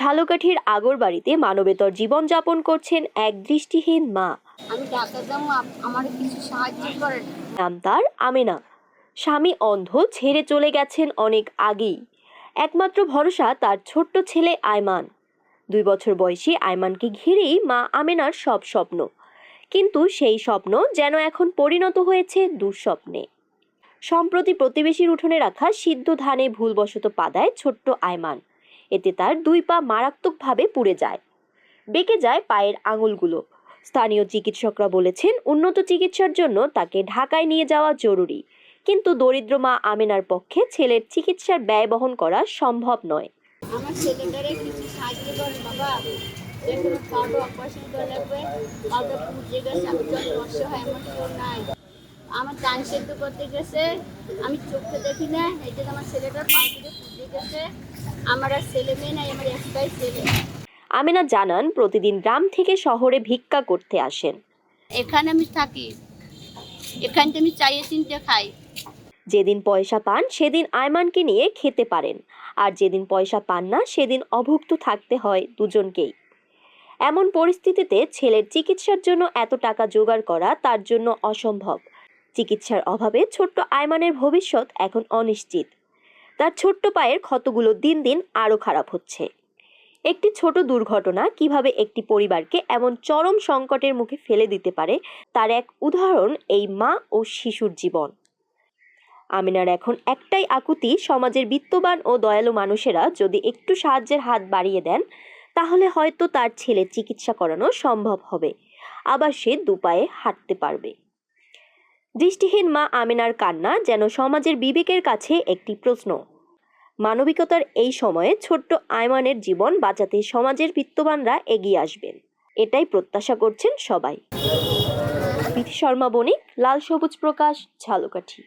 ঝালকাঠির আগরবাড়িতে মানবেতর জীবনযাপন করছেন এক দৃষ্টিহীন মা। আমি আমার কিছু সাহায্য করেন। নাম তার আমেনা। স্বামী অন্ধ ছেড়ে চলে গেছেন অনেক আগেই। একমাত্র ভরসা তার ছোট্ট ছেলে আয়মান। দুই বছর বয়সী আয়মানকে ঘিরেই মা আমেনার সব স্বপ্ন। কিন্তু সেই স্বপ্ন যেন এখন পরিণত হয়েছে দুঃস্বপ্নে। সম্প্রতি প্রতিবেশীর উঠোনে রাখা সিদ্ধ ধানে ভুলবশত পাদায় ছোট্ট আয়মান। এতে তার দুই পা মারাত্মকভাবে পুড়ে যায়। বেঁকে যায় পায়ের আঙুলগুলো। স্থানীয় চিকিৎসকরা বলেছেন, উন্নত চিকিৎসার জন্য তাকে ঢাকায় নিয়ে যাওয়া জরুরি। কিন্তু দরিদ্র মা আমেনার পক্ষে ছেলের চিকিৎসার ব্যয় বহন করা সম্ভব নয়। আমার ছেলেটারে কিছু সাহায্য বাবা। পাউডার অপারেশন করে লাগবে আমার কেউ নাই। আমার চান সেদ্ধ করতে গেছে। আমি চোখে দেখি না এই জন্য আমার ছেলেটা পা দিয়ে গেছে। আমার আর ছেলে মেয়ে নাই আমার একটাই ছেলে। আমেনা জানান প্রতিদিন গ্রাম থেকে শহরে ভিক্ষা করতে আসেন। এখানে আমি থাকি। এখান থেকে আমি চাইয়ে চিনতে খাই। যেদিন পয়সা পান সেদিন আয়মানকে নিয়ে খেতে পারেন। আর যেদিন পয়সা পান না সেদিন অভুক্ত থাকতে হয় দুজনকেই। এমন পরিস্থিতিতে ছেলের চিকিৎসার জন্য এত টাকা জোগাড় করা তার জন্য অসম্ভব। চিকিৎসার অভাবে ছোট্ট আয়মানের ভবিষ্যৎ এখন অনিশ্চিত। তার ছোট্ট পায়ের ক্ষতগুলো দিন দিন আরও খারাপ হচ্ছে। একটি ছোট দুর্ঘটনা কীভাবে একটি পরিবারকে এমন চরম সংকটের মুখে ফেলে দিতে পারে, তার এক উদাহরণ এই মা ও শিশুর জীবন। আমিনার এখন একটাই আকুতি, সমাজের বিত্তবান ও দয়ালু মানুষেরা যদি একটু সাহায্যের হাত বাড়িয়ে দেন, তাহলে হয়তো তার ছেলে চিকিৎসা করানো সম্ভব হবে। আবার সে দুপায়ে হাঁটতে পারবে। দৃষ্টিহীন মা আমেনার কান্না যেন সমাজের বিবেকের কাছে একটি প্রশ্ন। মানবিকতার এই সময়ে ছোট্ট আয়মানের জীবন বাঁচাতে সমাজের বিত্তবানরা এগিয়ে আসবেন। এটাই প্রত্যাশা করছেন সবাই। বিথি শর্মা বণিক, লাল সবুজ প্রকাশ, ঝালকাঠি।